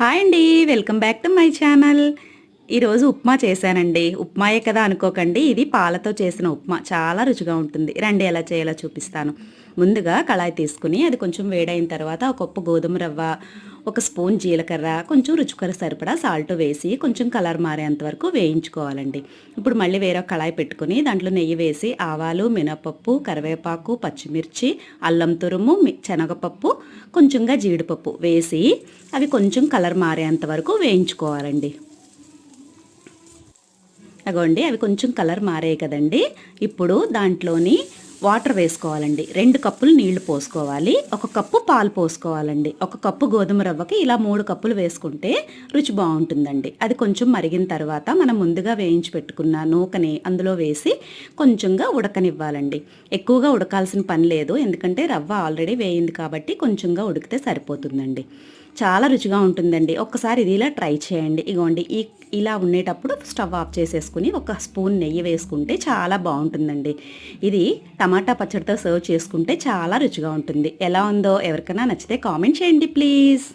Hi అండి welcome back to my channel. ఈరోజు ఉప్మా చేశానండి. ఉప్మాయే కదా అనుకోకండి ఇది పాలతో చేసిన ఉప్మా. చాలా రుచిగా ఉంటుంది. రండి ఎలా చేయాలో చూపిస్తాను. ముందుగా కళాయి తీసుకుని అది కొంచెం వేడైన తర్వాత ఒక గోధుమ రవ్వ ఒక స్పూన్ జీలకర్ర కొంచెం రుచికర సరిపడా సాల్ట్ వేసి కొంచెం కలర్ మారేంత వరకు వేయించుకోవాలండి. ఇప్పుడు మళ్ళీ వేరే కళాయి పెట్టుకుని దాంట్లో నెయ్యి వేసి ఆవాలు మినపప్పు కరివేపాకు పచ్చిమిర్చి అల్లం తురుము శనగపప్పు కొంచెంగా జీడిపప్పు వేసి అవి కొంచెం కలర్ మారేంత వరకు వేయించుకోవాలండి. అగోండి అవి కొంచెం కలర్ మారాయి కదండి. ఇప్పుడు దాంట్లోని వాటర్ వేసుకోవాలండి. రెండు కప్పులు నీళ్ళు పోసుకోవాలి. ఒక కప్పు పాలు పోసుకోవాలండి. ఒక కప్పు గోధుమ రవ్వకి ఇలా మూడు కప్పులు వేసుకుంటే రుచి బాగుంటుందండి. అది కొంచెం మరిగిన తర్వాత మనం ముందుగా వేయించి పెట్టుకున్న నూకని అందులో వేసి కొంచెంగా ఉడకనివ్వాలండి. ఎక్కువగా ఉడకాల్సిన పని లేదు. ఎందుకంటే రవ్వ ఆల్రెడీ వేయింది కాబట్టి కొంచెంగా ఉడికితే సరిపోతుందండి. చాలా రుచిగా ఉంటుందండి. ఒక్కసారి ఇది ఇలా ట్రై చేయండి. ఇగోండి ఈ ఇలా ఉండేటప్పుడు స్టవ్ ఆఫ్ చేసేసుకుని ఒక స్పూన్ నెయ్యి వేసుకుంటే చాలా బాగుంటుందండి. ఇది టమాటా పచ్చడితో సర్వ్ చేసుకుంటే చాలా రుచిగా ఉంటుంది. ఎలా ఉందో ఎవరికైనా నచ్చితే కామెంట్ చేయండి ప్లీజ్.